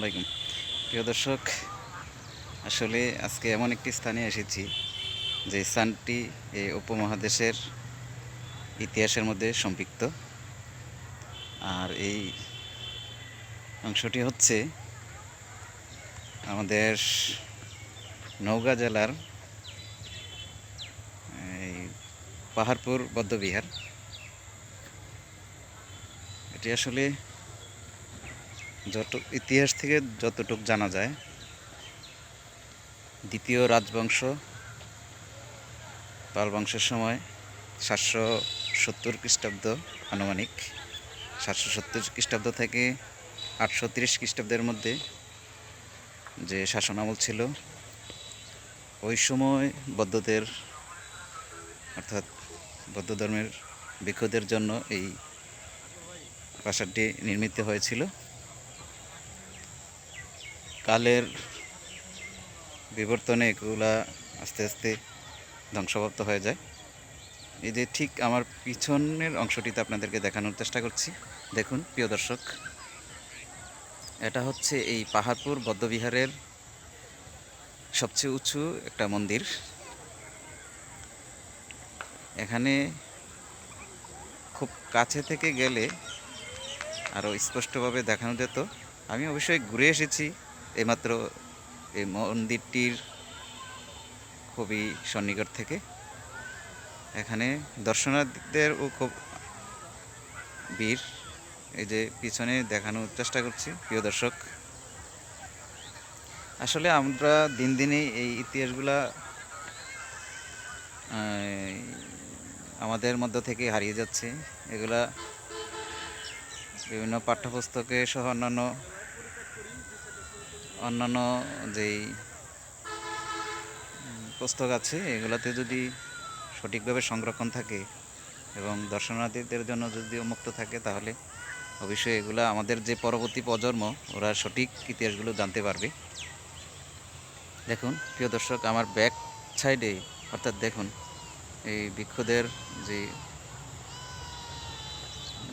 আলাইকুম। প্রিয় দর্শক, আসলে আজকে এমন একটি স্থানে এসেছি যে স্থানটি এই উপমহাদেশের ইতিহাসের মধ্যে সম্পৃক্ত। আর এই অংশটি হচ্ছে আমাদের নওগাঁ জেলার এই পাহাড়পুর বৌদ্ধবিহার। এটি আসলে যত ইতিহাস থেকে যতটুক জানা যায়, দ্বিতীয় রাজবংশ পাল বংশের সময় সাতশো সত্তর খ্রিস্টাব্দ আনুমানিক। সাতশো সত্তর খ্রিস্টাব্দ থেকে আটশো তিরিশ খ্রিস্টাব্দের মধ্যে যে শাসন আমল ছিল, ওই সময় বৌদ্ধদের, অর্থাৎ বৌদ্ধ ধর্মের ভিক্ষুদের জন্য এই প্রাসাদটি নির্মিত হয়েছিল। কালের বিবর্তনে এগুলা আস্তে আস্তে ধ্বংসপ্রাপ্ত হয়ে যায়। এই যে ঠিক আমার পিছনের অংশটিতে আপনাদেরকে দেখানোর চেষ্টা করছি। দেখুন, প্রিয় দর্শক, এটা হচ্ছে এই পাহাড়পুর বৌদ্ধবিহারের সবচেয়ে উঁচু একটা মন্দির। এখানে খুব কাছে থেকে গেলে আরও স্পষ্টভাবে দেখানো যেত। আমি অবশ্যই ঘুরে এসেছি। এইমাত্র এই মন্দিরটির খুবই সন্নিকট থেকে। এখানে দর্শনার্থীদেরও খুব ভিড়। এই যে পিছনে দেখানোর চেষ্টা করছি, প্রিয় দর্শক। আসলে আমরা দিন দিনে এই ইতিহাসগুলা আমাদের মধ্য থেকে হারিয়ে যাচ্ছে। এগুলা বিভিন্ন পাঠ্যপুস্তকে সহ অন্যান্য অন্যান্য যেই পুস্তক আছে, এগুলাতে যদি সঠিকভাবে সংরক্ষণ থাকে এবং দর্শনার্থীদের জন্য যদি উন্মুক্ত থাকে, তাহলে অবশ্যই এগুলো আমাদের যে পরবর্তী প্রজন্ম, ওরা সঠিক ইতিহাসগুলো জানতে পারবে। দেখুন, প্রিয় দর্শক, আমার ব্যাক সাইডে অর্থাৎ দেখুন, এই বৃক্ষদের যে,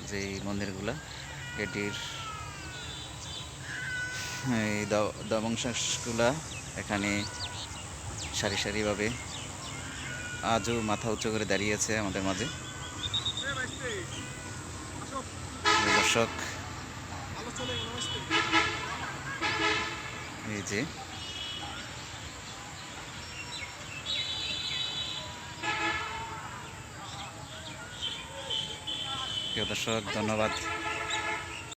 যেই মন্দিরগুলা, এটির এই দ- দমংশগুলা এখানে সারি সারিভাবে আজও মাথা উঁচু করে দাঁড়িয়ে আছে আমাদের মাঝে। দর্শক, এই যে দর্শক, ধন্যবাদ।